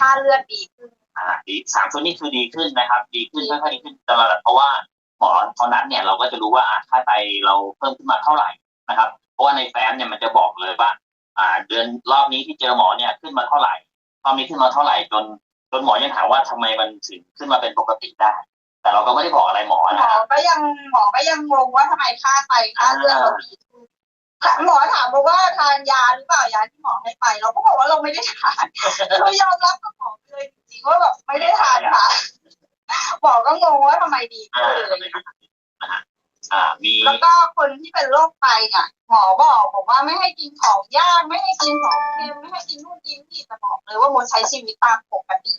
ค่าเลือดดีขึ้นอ่าดีสามชุดนี้คือดีขึ้นนะครับ ดีขึ้นค่อยๆดีขึ้นตลอดเพราะว่าหมอเขานัดเนี่ยเราก็จะรู้ว่าอ่าค่าไตเราเพิ่มขึ้นมาเท่าไหร่นะครับ เพราะว่าในแฟ้มเนี่ยมันจะบอกเลยว่า อ่า เดือนรอบนี้ที่เจอหมอเนี่ยขึ้นมาเท่าไหร่รอบนี้ขึ้นมาเท่าไหร่จนจนหมอยังถามว่าทำไมมันถึงขึ้นมาเป็นปกติได้ แต่เราก็ไม่ได้บอกอะไรหมอหมนะอครับก็ยังหมอก็ยังงงว่าทำไมค่าไตค่าเลือดเราดีขึ้น หมอถามบอกว่าทานยาหรือเปล่ายาที่หมอให้ไป เราก็บอกว่าเราไม่ได้ทานเรายอมรับกับหมอไปเลยจริงๆว่าแบบไม่ได้ทานค่ะหมอก็งงว่าทำไมดีอ่าขึ้นเลยอ่ามีแล้วก็คนที่เป็นโรคไตเนี่ยหมอบอกบอกว่าไม่ให้กินของย่างไม่ให้กินของเค็มไม่ให้กินนู่นกินนี่แต่บอกเลยว่ามดใช้ชีวิตตามปกติ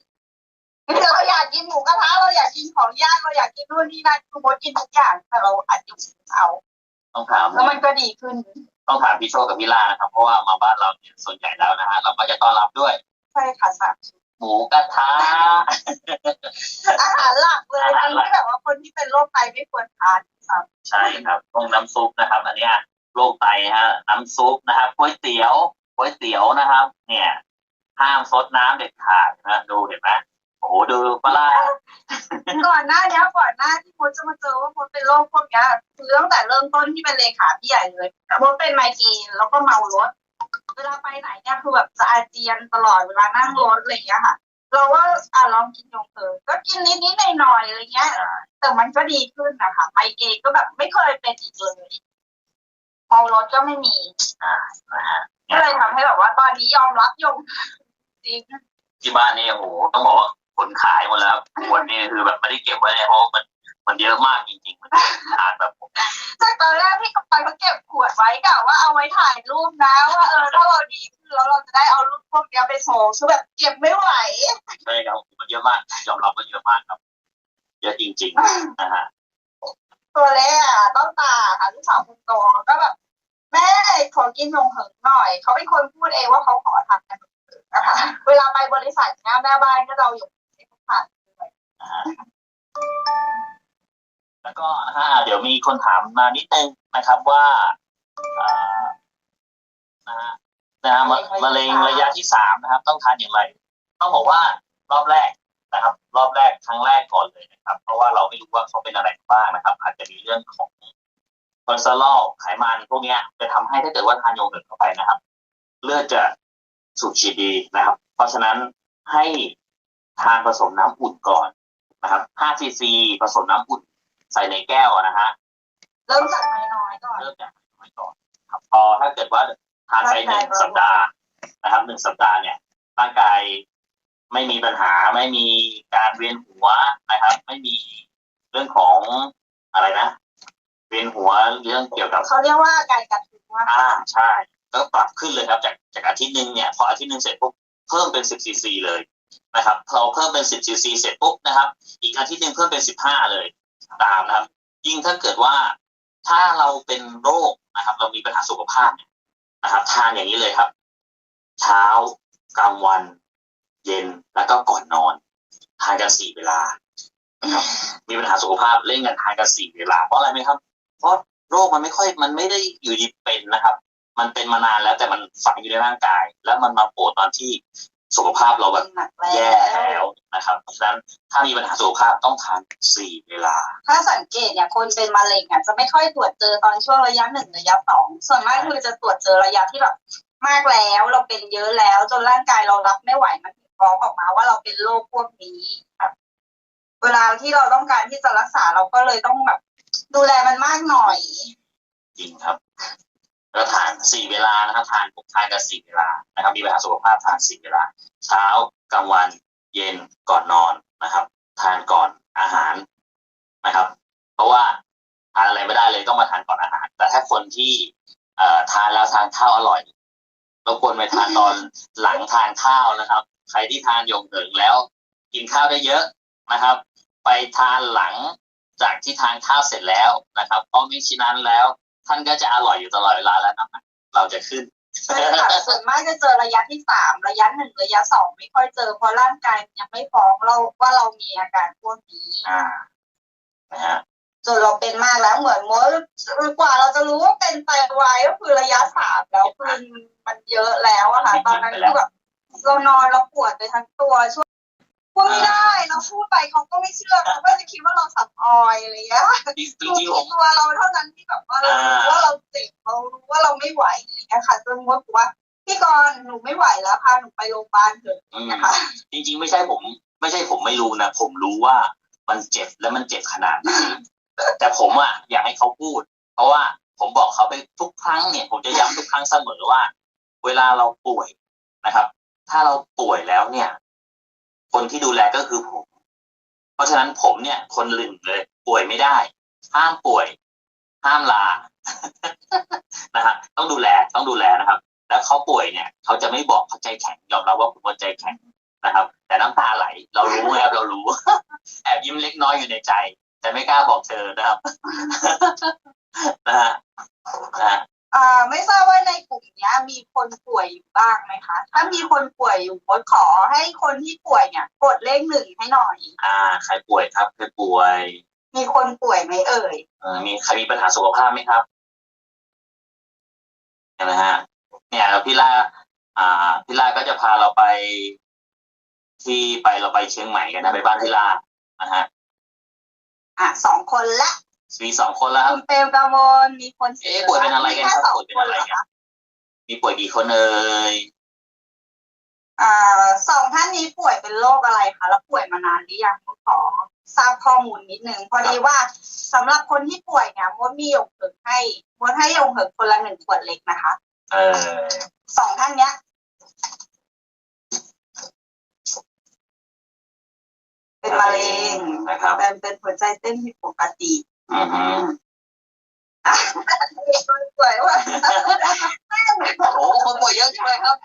คือเราอยากกินหมูกระทะเราอยากกินของย่างเราอยากกินนู่นนี่นั่นคือมดกินทุกอย่างแต่เราอัดยุเอาต้องถามแล้วมันก็ดีขึ้น ต้องถามพี่โชคกับพี่ล่านะครับ เพราะว่ามาบ้านเราเนี่ยส่วนใหญ่แล้วนะฮะเราก็จะต้อนรับด้วยใช่ค่ะสามหมูกระทะอาหารหลักเลยที่แบบว่าคนที่เป็นโรคไตไม่ควรทานครับใช่ครับพวกน้ำซุปนะครับ อันเนี้ยโรคไตฮะน้ำซุปนะครับก๋วยเตี๋ยวก๋วยเตี๋ยวนะครับ เนี่ยห้ามซดน้ำเด็ดขาดนะดูเห็นไหม โอ้โหดูปลาร้าก่อนหน้านี้ก่อนหน้าที่มดจะมาเจอว่ามดเป็นโรคพวกเนี้ยคือตั้งแต่เริ่มต้นที่เป็นเลขาพี่ใหญ่เลยมดเป็นไมเกรนแล้วก็เมารถ เวลาไปไหนเนี่ยคือแบบจะอาเจียนตลอดเวลานั่งรถอะไรอย่างเงี้ยค่ะ เราว่าอะลองกินยงเถอะก็กินนิดนิดหน่อยหน่อยๆอะไรเงี้ยแต่มันก็ดีขึ้นนะคะไมเกรนก็แบบไม่เคยเป็นอีกเลยเมารถก็ไม่มีอ่านะฮะก็เลยทำให้แบบว่าตอนนี้ยอมรับยงจริงที่บ้านนี่โอ้โหต้องบอกว่า ขนขายหมดแล้วขวดนี่คือแบบไม่ได้เก็บไว้เลยเพราะว่ามันมันเยอะมากจริงๆมันทานแบบจากตอนแรกที่กำไปเขาเก็บขวดไว้กะว่าเอาไว้ถ่ายรูปนะว่าเออถ้าเราดีขึ้นแล้วเราจะได้เอารูปพวกเนี้ยไปโชว์คือแบบเก็บไม่ไหวใช่ครับมันเยอะมากยอมรับว่าเยอะมากครับเยอะจริงๆนะฮะตัวเล็กอะต้องตาค่ะลูกสาวคนโตก็แบบแม่ขอกินนมเหิงหน่อยเขาเป็นคนพูดเองว่าเขาขอทำกันนะคะเวลาไปบริษัทเนี่ยแม่บ้านก็จะเราอยู่ในทุก ผ่านด้วยแล้วก็อ่าเดี๋ยวมีคนถามมานิดนึงนะครับว่าอ่านะฮะนะฮะมะมะเร็งระยะที่สามนะครับ ต้องทานอย่างไร ต้องบอกว่ารอบแรกนะครับ รอบแรกครั้งแรกก่อนเลยนะครับ เพราะว่าเราไม่รู้ว่าเขาเป็นอะไรบ้างนะครับ อาจจะมีเรื่องของคอเลสเตอรอลไขมันพวกเนี้ยจะทำให้ถ้าเกิดว่าทานโยเกิร์ตเข้าไปนะครับ เลือดจะสูบฉีดดีนะครับ เพราะฉะนั้นให้ ทานผสมน้ำอุ่นก่อนนะครับ5ซีซีผสมน้ำอุ่นใส่ในแก้วนะฮะ เริ่มจากน้อยๆก่อน เริ่มจากน้อยก่อน ครับ พอถ้าเกิดว่าทานไปหนึ่งสัปดาห์นะครับหนึ่งสัปดาห์เนี่ยร่างกายไม่มีปัญหาไม่มีการเวียนหัวนะครับ ไม่มีเรื่องของอะไรนะ เวียนหัวเรื่องเกี่ยวกับเขาเรียกว่าการกระตุ้นว่าอ่าใช่ ก็ปรับขึ้นเลยครับ จากจากอาทิตย์หนึ่งเนี่ยพออาทิตย์หนึ่งเสร็จปุ๊บเพิ่มเป็นสิบซีซีเลย นะครับพอเพิ่มเป็นสิบซีซีเสร็จปุ๊บนะครับ อีกอาทิตย์หนึ่งเพิ่มเป็นสิบห้าเลย ตามนะครับ ยิ่งถ้าเกิดว่าถ้าเราเป็นโรคนะครับ เรามีปัญหาสุขภาพเนี่ยนะครับ ทานอย่างนี้เลยครับ เช้ากลางวัน เย็นแล้วก็ก่อนนอน ทานกันสี่เวลานะครับ มีปัญหาสุขภาพเล่นกันทานกันสี่เวลาเพราะอะไรไหมครับ เพราะโรคมันไม่ค่อยมันไม่ได้อยู่ดีเป็นนะครับ มันเป็นมานานแล้วแต่มันฝังอยู่ในร่างกาย แล้วมันมาโผล่ตอนที่ สุขภาพเราแบบหนักแย่แล้แล้ววนะครับเพราะฉะนั้นถ้ามีปัญหาสุขภาพต้องทานสี่เวลา ถ้าสังเกตเนี่ยคนเป็นมะเร็งอะจะไม่ค่อยตรวจเจอตอนช่วงระยะหนึ่งระยะสองส่วนมากคือจะตรวจเจอระยะที่แบบมากแล้วเราเป็นเยอะแล้ว จนร่างกายเรารับไม่ไหวมันถึงฟ้องออกมาว่าเราเป็นโรคพวกนี้ครับเวลาที่เราต้องการที่จะรักษาเราก็เลยต้องแบบดูแลมันมากหน่อย จริงครับ แล้วทานสี่เวลานะครับทานทานกันสี่เวลานะครับ มีปัญหาสุขภาพทานสี่เวลา เช้ากลางวันเย็นก่อนนอนนะครับ ทานก่อนอาหารนะครับ เพราะว่าทานอะไรไม่ได้เลยต้องมาทานก่อนอาหาร แต่ถ้าคนที่เอ่อทานแล้วทานข้าวอร่อยรบกวนไปทานตอนหลังทานข้าวนะครับ ใครที่ทานยงเถิงแล้ว กินข้าวได้เยอะนะครับ ไปทานหลังจากที่ทานข้าวเสร็จแล้วนะครับเพราะมิฉะนั้นแล้ว ท่านก็จะอร่อยอยู่ตลอดเวลาแล้วน้ำหนักเราจะขึ้นใช่ค่ะส่วนมากจะเจอระยะที่สามระยะหนึ่งระยะสองไม่ค่อยเจอเพราะร่างกายมันยังไม่ฟ้องเราว่าเรามีอาการพวกนี้อ่านะฮะจนเราเป็นมากแล้วเหมือนมดกว่าเราจะรู้ว่าเป็นไตวายก็คือระยะสามแล้วคือมันเยอะแล้วอะค่ะตอนนั้นคือแบบเรานอนเราปวดไปทั้งตัวช่วย พูดไม่ได้เราพูดไปเขาก็ไม่เชื่อเขาก็จะคิดว่าเราสับออยอะไรอย่างเงี้ยจริงจรู้ริงๆผมตัวเราเท่านั้นที่แบบว่าเรารู้ว่าเราเจ็บเรารู้ว่าเราไม่ไหวอะไรอย่างเงี้ยค่ะจนมดบอกว่าพี่กรณ์หนูไม่ไหวแล้วพาหนูไปโรงพยาบาลเถอะอืมนะคะจริงๆไม่ใช่ผม ไม่ใช่ผมไม่รู้นะผมรู้ว่ามันเจ็บและมันเจ็บขนาดไหนแต่ผมอะอยากให้เขาพูด เพราะว่าผมบอกเขาไปทุกครั้งเนี่ย ผมจะย้ำทุกครั้งเสมอว่า เวลาเราป่วยนะครับ ถ้าเราป่วยแล้วเนี่ย คนที่ดูแลก็คือผม เพราะฉะนั้นผมเนี่ย คนหนึ่งเลย ป่วยไม่ได้ ห้ามป่วย ห้ามลา นะฮะต้องดูแลต้องดูแลนะครับ แล้วเขาป่วยเนี่ยเขาจะไม่บอกเขาใจแข็งยอมรับว่าผมว่าใจแข็งนะครับ แต่น้ำตาไหล เรารู้ไงครับเรารู้ แอบยิ้มเล็กน้อยอยู่ในใจ แต่ไม่กล้าบอกเธอนะครับนะฮะ ไม่ทราบว่าในกลุ่มเนี้ยมีคนป่วยอยู่บ้างไหมคะ ถ้ามีคนป่วยอยู่มดขอให้คนที่ป่วยเนี่ย กดเลขหนึ่งให้หน่อย อ่า ใครป่วยครับใครป่วย มีคนป่วยไหมเอ่ยเออมีใครมีปัญหาสุขภาพไหมครับเห็นไหมฮะ เนี่ยแล้วพี่ล่า อ่าพี่ล่าก็จะพาเราไป ที่ไปเราไปเชียงใหม่กันนะไปบ้านพี่ล่านะฮะ อะสองคนละ มีสองคนแล้วครัคุบณเปรมกามลมีคนสียเอ๊ะป่วยเป็นอะไรกันครับมีแค่สองป่วยเป็นอะไรกันคหคะมีป่วยกี่คนเอ่ยอ่าสองท่านนี้ป่วยเป็นโรคอะไรคะแล้วป่วยมานานหรือยังมดขอทราบข้อมูลนิดนึงพอดีว่าสำหรับคนที่ป่วยเนี่ยมดมียงเหิกให้มดให้ยงเหิกคนละหนึ่งขวดเล็กนะคะ เออสองท่านเนี้ยเป็นมะเร็งนะครับเป็นเป็นหัวใจเต้นผิดปกติ อือฮึอะมีคนป่วยว่าโอ้โหคนป่วยเยอะใช่ไหมครับ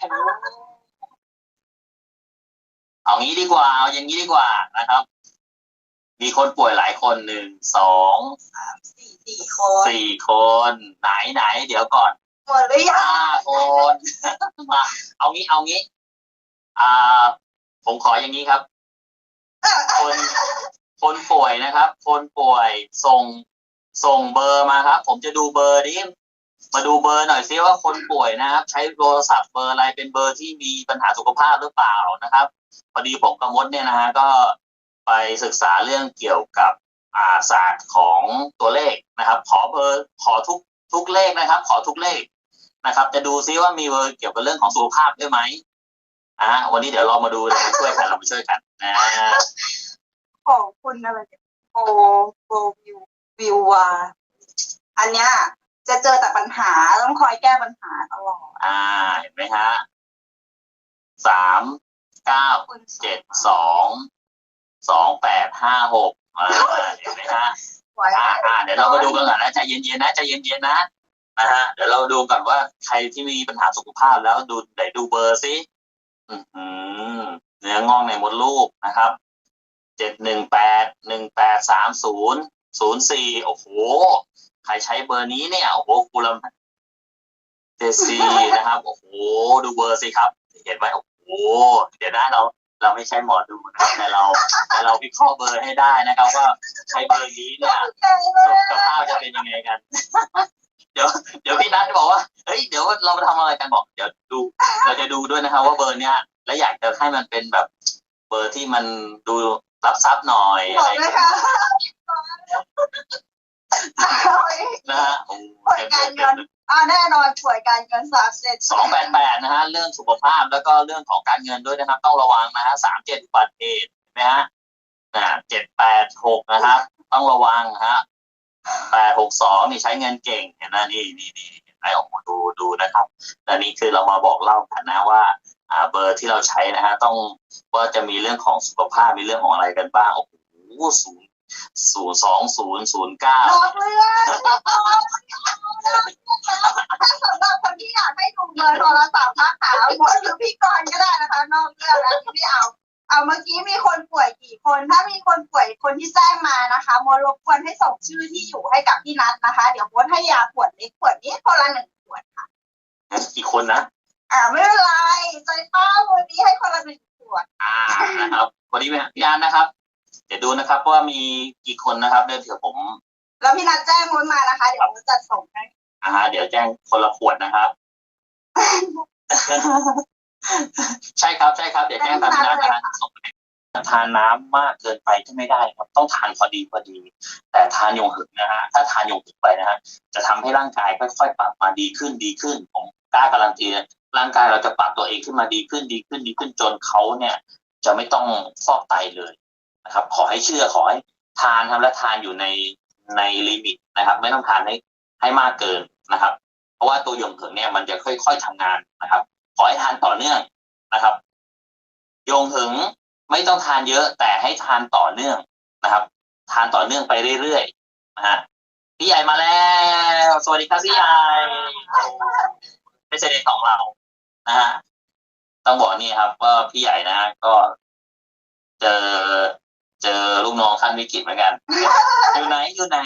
เอางี้ดีกว่า เอาอย่างนี้ดีกว่านะครับ มีคนป่วยหลายคนหนึ่งสองสี่สี่คนสี่คนไหนไหนเดี๋ยวก่อนหมดหรือยังห้าคนมาเอางี้เอางี้ อ่า ผมขออย่างนี้ครับ คน คนป่วยนะครับ คนป่วยส่งส่งเบอร์มาครับ ผมจะดูเบอร์นี้มาดูเบอร์หน่อยซิว่าคนป่วยนะครับ ใช้โทรศัพท์เบอร์อะไรเป็นเบอร์ที่มีปัญหาสุขภาพหรือเปล่านะครับพอดีผมกับมดเนี่ยนะฮะก็ไปศึกษาเรื่องเกี่ยวกับอาศาสตร์ของตัวเลขนะครับ ขอเบอร์ขอทุกทุกเลขนะครับ ขอทุกเลขนะครับ จะดูซิว่ามีเบอร์เกี่ยวกับเรื่องของสุขภาพด้วยไหมอ่าวันนี้เดี๋ยวเรามาดูเรามาช่วยกันเรามาช่วยกันนะ ของคุณอะไรเนี่ยโบโบวิววิววาอันเนี้ยจะเจอแต่ปัญหาต้องคอยแก้ปัญหาตลอดอ่า เห็นไหมฮะสามเก้าคุณเจ็ดสองสองแปดห้าหกอ่าเห็นไหมฮะไว้อ่าอ่าเดี๋ยวเรามาดูกันก่อนนะใจเย็นๆนะใจเย็นๆนะนะฮะเดี๋ยวเราดูก่อนว่าใครที่มีปัญหาสุขภาพแล้วดูไหนดูเบอร์ซิอือหือเนื้องอกในมดลูกนะครับเจ็ดหนึ่งแปดหนึ่งแปดสามศูนย์ศูนย์สี่โอ้โห ใครใช้เบอร์นี้เนี่ย โอ้โหกูลเจซีนะครับ โอ้โห ดูเบอร์สิครับ เห็นไหมโอ้โห เดี๋ยวนะเรา เราไม่ใช่หมอดูนะแต่เรา แต่เราวิเคราะห์เบอร์ให้ได้นะครับ ว่าใช้เบอร์นี้เนี่ยใจเลสุยขภาพจะเป็นยังไงกัน เดี๋ยว เดี๋ยวพี่นัทจะบอกว่า เฮ้ย เดี๋ยวเรามาทำอะไรกันบอก เดี๋ยวดู เราจะดูด้วยนะครับ ว่าเบอร์เนี้ย และอยากจะให้มันเป็นแบบเบอร์ที่มันดู รับทรัพย์หน่อยบอะอไรกอย่างนะเงี้ยคะนะฮะโอ้ป่วยการเงินอ่าแน่นอนป่วยการเงินสามเจ็ดสองแปดแปดนะฮะเรื่องสุขภาพแล้วก็เรื่องของการเงินด้วยนะครับ ต้องระวังนะฮะสามเจ็ดอุบัติเหตุเห็นะฮะนะเจ็ดแปดหกนะครับ ต้องระวังฮะแปดหกสองนี่ใช้เงินเก่งเห็นไหมนี่นี่นี่เห็นไหมโอ้โหดูดูนะครับและนี่คือเรามาบอกเล่ากันนะว่าอ่า เบอร์ที่เราใช้นะฮะต้องว่าจะมีเรื่องของสุขภาพมีเรื่องของอะไรกันบ้างโอ้โหศูนย์ศูนย์สองศูนย์ศูนย์เก้านอกเรื่องถ้าสำหรับคนที่อยากให้ดูเบอร์โทรศัพท์นะคะมดหรือพี่กรณ์ก็ได้นะคะนอกเรื่องนะที่เอาเอาเมื่อกี้มีคนป่วยกี่คน ถ้ามีคนป่วยคนที่แจ้งมานะคะมดรบกวนให้ส่งชื่อที่อยู่ให้กับพี่นัทนะคะ เดี๋ยวมดให้ยาขวดเล็กขวดนี้คนละหนึ่งขวดค่ะ กี่คนนะ อ่าไม่เป็นไรใจป้าวันนี้ให้คนละหนึ่งขวดอ่านะครับพอดีไหมพี่อันนะครับ เดี๋ยวดูนะครับว่ามีกี่คนนะครับเดี๋ยวเดี๋ยวผม แล้วพี่นัทแจ้งมดมานะคะเดี๋ยวมดจะส่งให้อ่า เดี๋ยวแจ้งคนละขวดนะครับ ใช่ครับใช่ครับเดี๋ยวแจ้งตามที่ร้านอาหารส่งไปทานน้ำมากเกินไปก็ไม่ได้ครับ ต้องทานพอดีพอดี แต่ทานยงหึงนะฮะถ้าทานยงหึงไปนะฮะจะทำให้ร่างกายค่อยๆปรับมาดีขึ้นดีขึ้นผมกล้าการันตีนะ ร่างกายเราจะปรับตัวเองขึ้นมาดีขึ้นดีขึ้นดีขึ้นจนเขาเนี่ยจะไม่ต้องฟอกไตเลยนะครับ ขอให้เชื่อขอให้ทานครับและทานอยู่ในในลิมิตนะครับ ไม่ต้องทานให้ให้มากเกินนะครับ เพราะว่าตัวยงเหิงเนี่ยมันจะค่อย ๆทำงานนะครับ ขอให้ทานต่อเนื่องนะครับยงเหิงไม่ต้องทานเยอะแต่ให้ทานต่อเนื่องนะครับ ทานต่อเนื่องไปเรื่อยๆนะฮะพี่ใหญ่มาแล้ว สวัสดีครับพี่ใหญ่ไม่ใช่เด็กของเรา นะฮะต้องบอกนี่ครับว่าพี่ใหญ่นะก็เจอเจอลูกน้องขั้นวิกฤตเหมือนกัน อยู่ไหนอยู่ไหน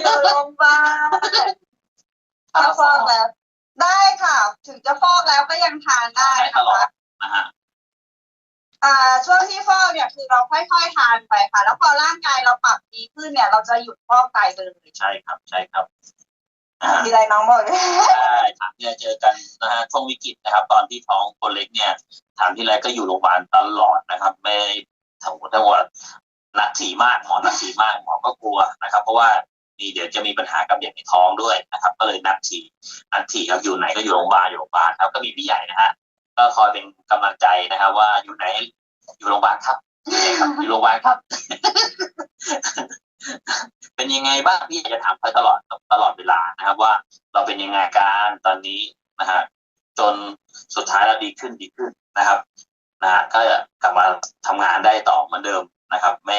อยู่โรงพยาบาลถ้าฟอกแล้ว ได้ค่ะ ถึงจะฟอกแล้วก็ยังทานได้ได้ตนะลอดคะนะฮะอ่าช่วงที่ฟอกเนี่ยคือเราค่อยๆทานไปค่ะ แล้วพอร่างกายเราปรับดีขึ้นเนี่ย เราจะหยุดฟอกไตไปเลยใช่ครับ ใช่ครับนะฮะ มีอะไรน้องบอกเลยใช่ถามที่ไรเจอกันนะฮะช่วงวิกฤตนะครับ ตอนที่ท้องคนเล็กเนี่ย ถามที่ไรก็อยู่โรงพยาบาลตลอดนะครับ ไม่ทั้งหมดทั้งหมดหนักถีมากหมอหนักถีมากหมอก็กลัวนะครับ เพราะว่ามีเดี๋ยวจะมีปัญหากับเด็กในท้องด้วยนะครับ ก็เลยนักถีนักถีครับอยู่ไหนก็อยู่โรงพยาบาลอยู่โรงพยาบาลครับก็มีพี่ใหญ่นะฮะก็คอยเป็นกำลังใจนะครับ ว่าอยู่ไหนอยู่โรงพยาบาลครับอยู่โรงพยาบาลครับ เป็นยังไงบ้างพี่อยากจะถามไปตลอดตลอดเวลานะครับ ว่าเราเป็นยังไงการตอนนี้นะฮะจนสุดท้ายเราดีขึ้นดีขึ้นนะครับนะฮะก็กลับมาทำงานได้ต่อเหมือนเดิมนะครับ ไม่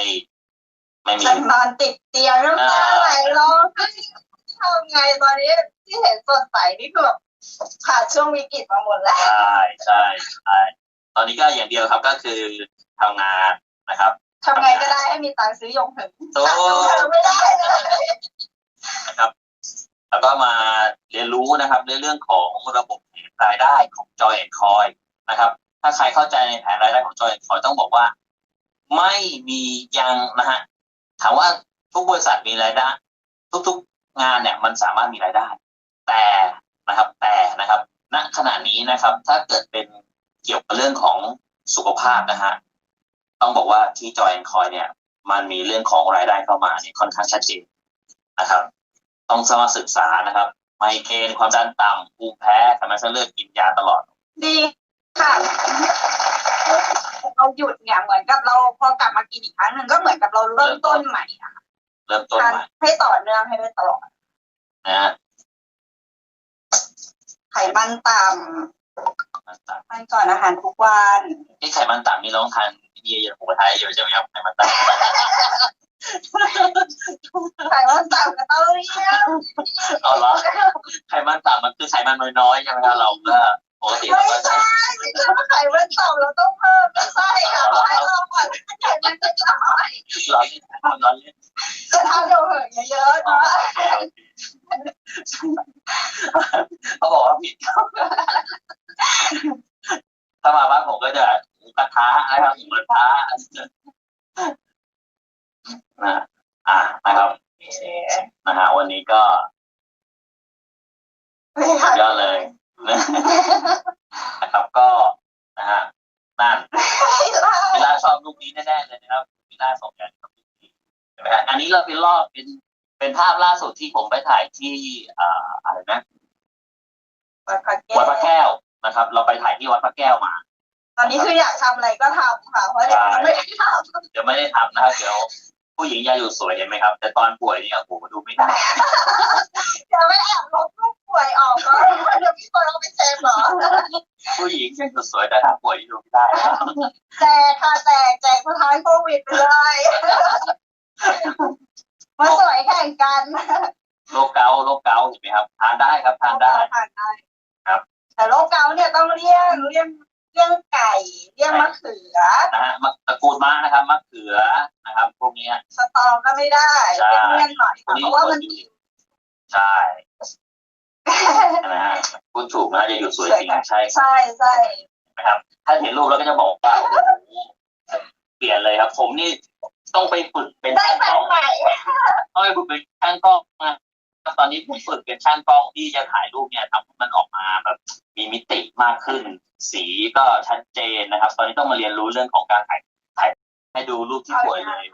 ไม่มีฉันนอนติดเตียงน้ำตาไหลร้องไห้ทำไงตอนนี้ที่เห็นสดใสนี่คือแบบผ่านช่วงวิกฤตมาหมดแล้วใช่ใช่ใช่ตอนนี้ก็อย่างเดียวครับก็คือทำงานนะครับ ทำไงก็ได้ให้มีตังค์ซื้อยงถึงโอ้ตังค์ยงถึงไม่ได้เลยนะครับ แล้วก็มาเรียนรู้นะครับในเรื่องของระบบแผนรายได้ของ Joy and Coin นะครับ ถ้าใครเข้าใจในแผนรายได้ของ Joy and Coin ต้องบอกว่า ไม่มียังนะฮะถามว่าทุกบริษัทมีรายได้ ทุกๆงานเนี่ยมันสามารถมีรายได้ แต่นะครับ แต่นะครับณขณะนี้นะครับ ถ้าเกิดเป็นเกี่ยวกับเรื่องของสุขภาพนะฮะ ต้องบอกว่าที่ Joy and Coin เนี่ย มันมีเรื่องของรายได้เข้ามาเนี่ยค่อนข้างชัดเจนนะครับ ต้องสมาศึกษานะครับ ไมเกรนความดันต่ำภูมิแพ้ทำไมเส้นเลือดกินยาตลอด ดีค่ะเราหยุดเนี่ยเหมือนกับเราพอกลับมากินอีกครั้งหนึ่งก็เหมือนกับเราเริ่มต้นใหม่อะเริ่มต้นทานใหม่ให้ต่อเนื่องให้ได้ตลอดนะฮะไขมันต่ำ ทานก่อนอาหารทุกวันที่ไขมันต่ำนี่ร้องทานเยียร์หัวไทยอยู่ใช่ไหมครับไขมันต่ไขมันต่ำก็ต้องเรียกำเอาเหรอไขมันต่ำมันคือไขมันน้อยๆใช่ไหมครับเราก็ปกติเราไม่ก็จะใช่ไม่ใช่ว่าไขมันต่ำเราต้องเพิ่มไม่ใช่ค่ะให้เราก่อนไขมันจะน้อยร้อนเล่นร้อนเล่นจะทำเดี๋ยวเหอะเยอะๆเนาะเขาบอกว่าผิดครับถ้ามาบ้านผมก็จะหมูกระทะ นะครับหมูกระทะนะอ่านะครับนะฮะวันนี้ก็ยอดเลยนะครับก็นะฮะนั่นเวลาชอบลูกนี้แน่ๆเลยนะครับเวลาส่งกันลูกนี้ใช่ไหมฮะอันนี้เราเป็นรอบเป็นเป็นภาพล่าสุดที่ผมไปถ่ายที่อ่าอะไรนะวัดพระแก้วนะครับ เราไปถ่ายที่วัดพระแก้วมา นนี้คืออยากทำอะไรก็ทำค่ะเพราะเดี๋ยวไม่ได้ทำเดี๋ยวไม่ได้ทำนะครับเดี๋ยวผู้หญิงอยาอยู่สวยเห็นไหมครับ แต่ตอนป่วยเนี่ยโอ้โหดูไม่ได้เดี๋ยวไม่แอบลบรูปป่วยออกก็เดี๋ยวพี่คนเอาไปเซฟเหรอผู้หญิงยังอยู่สวยแต่ถ้าป่วยนี่ดูไม่ได้นะแจกค่ะแจกแจกสุดท้ายโควิดไปเลยมาสวยแข่งกันโรคเกาต์โรคเกาต์เห็นไหมครับทานได้ครับทานได้ทานได้ครับ แต่โรคเกาต์เนี่ยต้องเลี่ยงเลี่ยง เลี่ยงไก่เลี่ยงมะเขือนะฮะมะตระกูลม้านะครับมะเขือนะครับพวกเนี้ยสตอก็ไม่ได้ใช่เลี่ยงๆหน่อยพวกค่ะนี้เพราะว่ามันใช่นะฮะพูดถูกนะจะอยู่สวยจริงใช่ใช่ใช่นะครับ ถ้าเห็นรูปแล้วก็จะบอกว่าโอ้โหเปลี่ยนเลยครับ ผมนี่ต้องไปฝึกเป็นได้ช่างแฟกล้นองใหม่ต้องไปฝึกเป็นช่างกล้องนะ ตอนนี้ผมฝึกเป็นช่างกล้องที่จะถ่ายรูปเนี่ยทำให้มันออกมาแบบมีมิติมากขึ้น สีก็ชัดเจนนะครับ ตอนนี้ต้องมาเรียนรู้เรื่องของการถ่ายถ่ายให้ดูรูปที่สวยเลย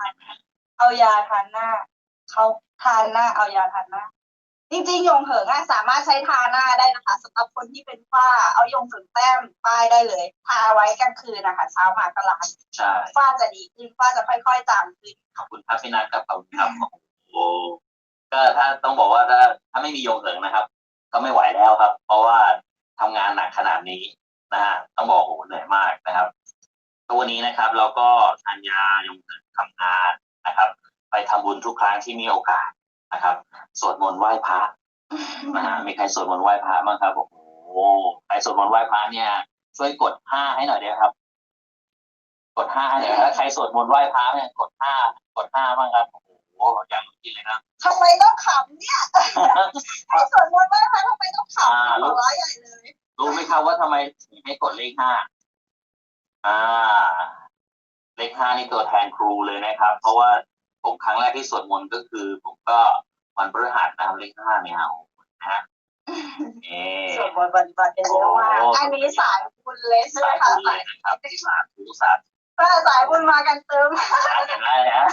เอายาทานหน้าเขาทานหน้าเอายาทานหน้าจริงๆยงเหิงอะสามารถใช้ทาหน้าได้นะคะสำหรับคนที่เป็นฝ้าเอายงเหิงแต้มป้ายได้เลยทาไว้กลางคืนนะคะเช้ามาก็ล้างใช่ฝ้าจะดีขึ้นฝ้าจะค่อยๆจางขึ้นขอบคุณครับพี่นัทครับขอบคุณครับโอ้โห ก็ถ้าต้องบอกว่าถ้าถ้าไม่มีโยงเหิงนะครับ ก็ไม่ไหวแล้วครับ เพราะว่าทำงานหนักขนาดนี้นะฮะต้องบอกโอ้โหเหนื่อยมากนะครับตัวนี้นะครับเราก็ทานยายงเหิงทำงานนะครับ ไปทำบุญทุกครั้งที่มีโอกาสนะครับ สวดมนต์ไหว้พระนะฮะมีใครสวดมนต์ไหว้พระบ้างครับโอ้โหใครสวดมนต์ไหว้พระเนี่ย ช่วยกดห้าให้หน่อยได้ไหมครับ กดห้าให้หน่อยถ้าใครสวดมนต์ไหว้พระเนี่ยกดห้ากดห้าบ้างครับโอ้โหอย่างเมื่อกี้เลยนะทำไมต้องขำเนี่ยให้สวดมนต์ไหว้พระทำไมต้องขำอ่าหัวเราะใหญ่เลย รู้ไหมครับว่าทำไมถึงให้กดเลขห้าอ่า เลขห้านี่ตัวแทนครูเลยนะครับ เพราะว่าผมครั้งแรกที่สวดมนต์ก็คือ ผมก็วันพฤหัสนะครับเลขห้าเนี่ยเอานะฮะเอสวดมนต์วันวันเป็นเยอะมากอันนี้สายบุญเลยใช่ไหมสายคะบุญเลยนะครับสาธุสาธุถ้าสายบุญมากันเติมเห็นไหมฮะ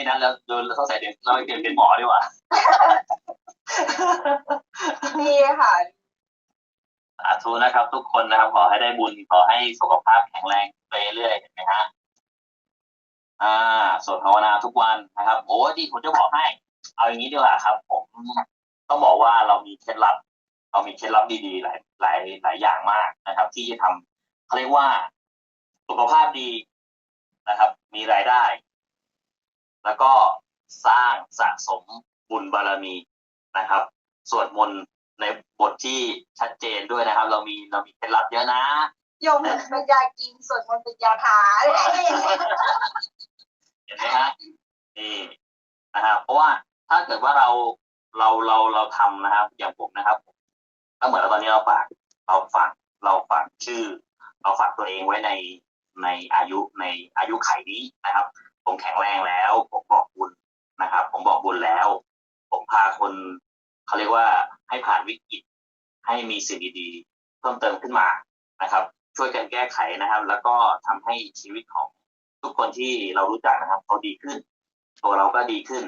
พี่นั้นเราดูเราต้องใส่เดี๋ยวเราไปเรียนเป็นหมอดีกว่าดีค่ะสาธุนะครับ ทุกคนนะครับ ขอให้ได้บุญขอให้สุขภาพแข็งแรงไปเรื่อยๆเห็นไหมฮะอ่าสวดภาวนาทุกวันนะครับ โอ้ดีผมจะบอกให้ เอาอย่างนี้ดีกว่าครับ ผมต้องบอกว่าเรามีเคล็ดลับ เรามีเคล็ดลับดีๆ หลายหลายหลายอย่างมากนะครับ ที่จะทำเขาเรียกว่าสุขภาพดีนะครับ มีรายได้ แล้วก็สร้างสะสมบุญบารมีนะครับสวดมนต์ในบทที่ชัดเจนด้วยนะครับ เรามีเรามีเคล็ดลับเยอะนะโยมเป็นยากินส่วนมันต์เป็นยาทาเห็นไหมฮะนี่นะครับเพราะว่าถ้าเกิดว่าเราเราเราเราทำนะครับ อย่างผมนะครับก็เหมือนว่าตอนนี้เราฝากเราฝากเราฝากชื่อ เราฝากตัวเองไว้ในในอายุในอายุไขนี้นะครับ ผมแข็งแรงแล้ว ผมบอกบุญนะครับ ผมบอกบุญแล้ว ผมพาคนเขาเรียกว่าให้ผ่านวิกฤตให้มีสิ่งดีๆเพิ่มเติมขึ้นมานะครับ ช่วยกันแก้ไขนะครับ แล้วก็ทำให้ชีวิตของทุกคนที่เรารู้จักนะครับเขาดีขึ้น ตัวเราก็ดีขึ้น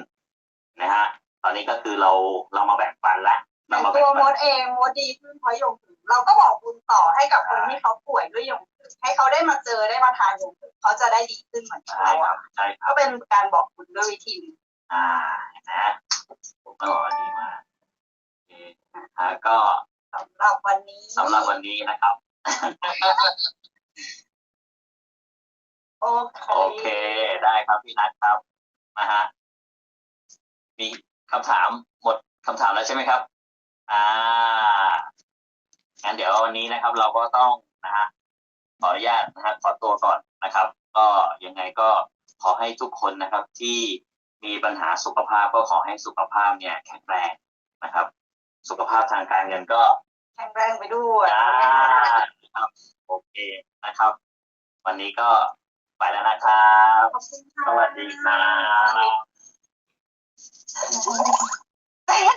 นะฮะตอนนี้ก็คือเราเรามาแบ่งปันละเรามาตัแบ่งวมปันดเองมดดีขึ้นเพราะยมถึง เราก็บอกบุญต่อให้กับคนที่เขาป่วยด้วยโยมถึงให้เขาได้มาเจอได้มาทานโยมถึงเขาจะได้ดีขึ้นเหมือนใช่เราครัอะบใช่ครัก็บเป็นการบอกบุญด้วยวิธีนี้อ่าเห็นนะผมก็บอกว่าดีมากโอเคอ่าก็สำหรับวันนี้สำหรับวันนี้นะครับโอเคโอเคได้ครับพี่นัทครับนะฮะมีคำถามหมดคำถามแล้วใช่ไหมครับ อ่า งั้นเดี๋ยววันนี้นะครับ เราก็ต้องนะฮะขออนุญาตนะฮะขอตัวก่อนนะครับ ก็ยังไงก็ขอให้ทุกคนนะครับที่มีปัญหาสุขภาพก็ขอให้สุขภาพเนี่ยแข็งแรงนะครับ สุขภาพทางการเงินก็แข็งแรงไปด้วยได้ครับโอเคนะครับ วันนี้ก็ไปแล้วนะครับขอบคุณค่ะสวัสดีครับเอ๊ะ